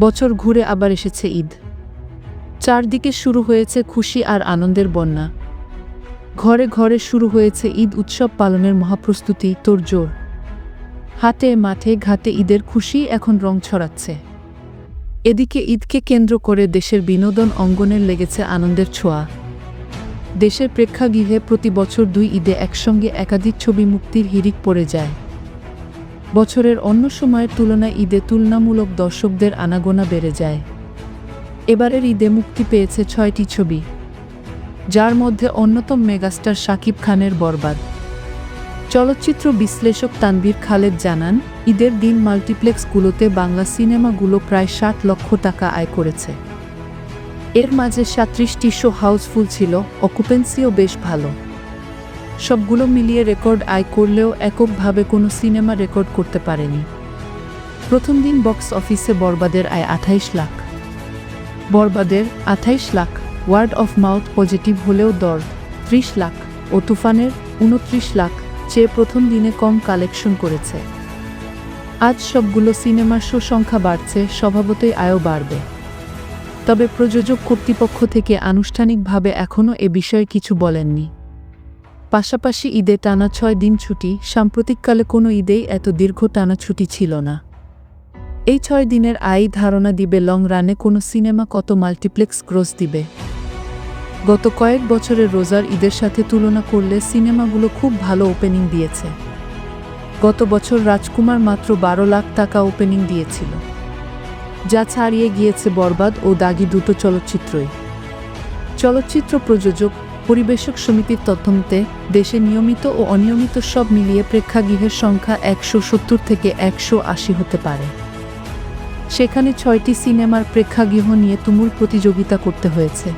বছর ঘুরে আবার এসেছে ঈদ। চারদিকে শুরু হয়েছে খুশি আর আনন্দের বন্যা। ঘরে ঘরে শুরু হয়েছে ঈদ উৎসব পালনের মহাপ্রস্তুতি, তোর তোড়জোড় হাটে, মাঠে, ঘাটে ঈদের খুশি এখন রং ছড়াচ্ছে। এদিকে ঈদকে কেন্দ্র করে দেশের বিনোদন অঙ্গনের লেগেছে আনন্দের ছোঁয়া। দেশের প্রেক্ষাগৃহে প্রতি বছর দুই ঈদে একসঙ্গে একাধিক ছবি মুক্তির হিরিক পড়ে যায়। বছরের অন্য সময়ের তুলনায় ঈদে তুলনামূলক দর্শকদের আনাগোনা বেড়ে যায়। এবারের ঈদে মুক্তি পেয়েছে ছয়টি ছবি, যার মধ্যে অন্যতম মেগাস্টার শাকিব খানের বরবাদ। চলচ্চিত্র বিশ্লেষক তানভীর খালেদ জানান, ঈদের দিন মাল্টিপ্লেক্সগুলোতে বাংলা সিনেমাগুলো প্রায় ষাট লক্ষ টাকা আয় করেছে। এর মাঝে সাত্রিশটি শো হাউসফুল ছিল, অকুপেন্সিও বেশ ভালো। সবগুলো মিলিয়ে রেকর্ড আয় করলেও এককভাবে কোনো সিনেমা রেকর্ড করতে পারেনি। প্রথম দিন বক্স অফিসে বরবাদের আয় আঠাইশ লাখ। বরবাদের আঠাইশ lakh word of mouth positive হলেও দর ত্রিশ লাখ ও তুফানের উনত্রিশ লাখ চেয়ে প্রথম দিনে কম কালেকশন করেছে। আজ সবগুলো সিনেমার শো সংখ্যা বাড়ছে, স্বভাবতই আয়ও বাড়বে। তবে প্রযোজক কর্তৃপক্ষ থেকে আনুষ্ঠানিকভাবে এখনও এ বিষয়ে কিছু বলেননি। পাশাপাশি ঈদে টানা ছয় দিন ছুটি, সাম্প্রতিককালে কোনো ঈদেই এত দীর্ঘ টানা ছুটি ছিল না। এই ছয় দিনের আয় ধারণা দিবে লং রানে কোনো সিনেমা কত মাল্টিপ্লেক্স গ্রোস দিবে। গত কয়েক বছরের রোজার ঈদের সাথে তুলনা করলে সিনেমাগুলো খুব ভালো ওপেনিং দিয়েছে। গত বছর রাজকুমার মাত্র বারো লাখ টাকা ওপেনিং দিয়েছিল। যা ছাড়িয়ে গিয়েছে বরবাদ ও দাগি দুটো চলচ্চিত্রই। চলচ্চিত্র প্রযোজক পরিবেশক সমিতির তথ্যমতে দেশে নিয়মিত ও অনিয়মিত সব মিলিয়ে প্রেক্ষাগৃহের সংখ্যা একশো সত্তর থেকে একশো আশি হতে পারে। সেখানে ছয়টি সিনেমার প্রেক্ষাগৃহ নিয়ে তুমুল প্রতিযোগিতা করতে হয়েছে।